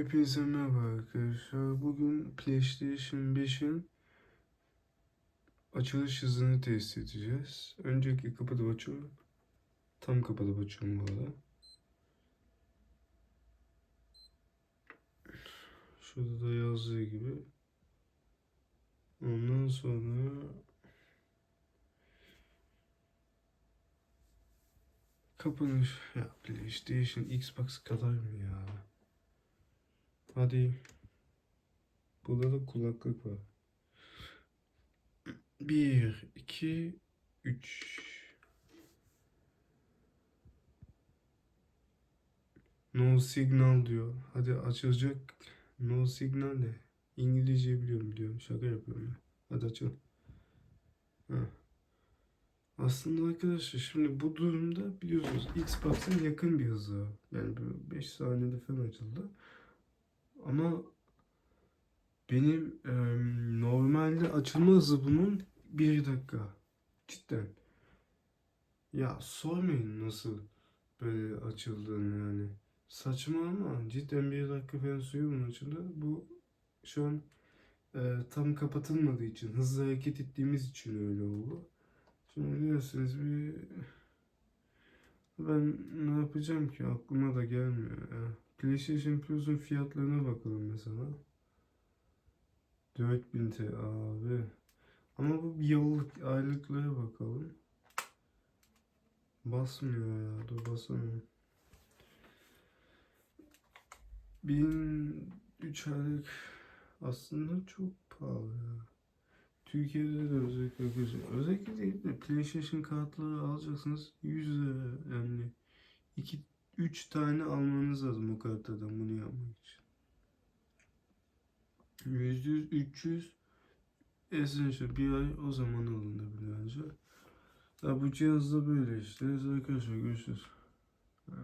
Hepinize merhaba arkadaşlar. Bugün PlayStation 5'in açılış hızını test edeceğiz. Önceki kapatıp açıyorum. Tam kapatıp açıyorum bu arada. Şurada da yazdığı gibi. Ondan sonra kapanış ya PlayStation Xbox kadar mı ya? Hadi. Burada da kulaklık var. Bir, iki, üç. No signal diyor. Hadi açılacak. No signal ne? İngilizce biliyorum biliyorum. Şaka yapıyorum ya. Hadi açalım. Ha. Aslında arkadaşlar şimdi bu durumda biliyorsunuz Xbox'ın yakın bir hızı. Yani 5 saniyede falan açıldı. Ama benim em, normalde açılma hızı bunun bir dakika. Cidden. Ya sormayın nasıl böyle açıldığını yani. Saçma ama cidden bir dakika falan bunun açıldı. Bu şu an e, tam kapatılmadığı için, hızlı hareket ettiğimiz için öyle oldu. Şimdi biliyorsunuz bir ben ne yapacağım ki aklıma da gelmiyor ya. PlayStation Plus'un fiyatlarına bakalım mesela. 4000 TL abi. Ama bu bir yıllık aylıklara bakalım. Basmıyor ya. Dur basamıyorum. 1003 aylık aslında çok pahalı ya. Türkiye'de de özellikle arkadaşlar. Özellikle değil de PlayStation kartları alacaksınız 100 lira yani 2 3 tane almanız lazım o kartadan bunu yapmak için. %100 300 Essential bir ay o zaman alınabilir ancak. Ya bu cihazda böyle işte. Arkadaşlar görüşürüz. Ha.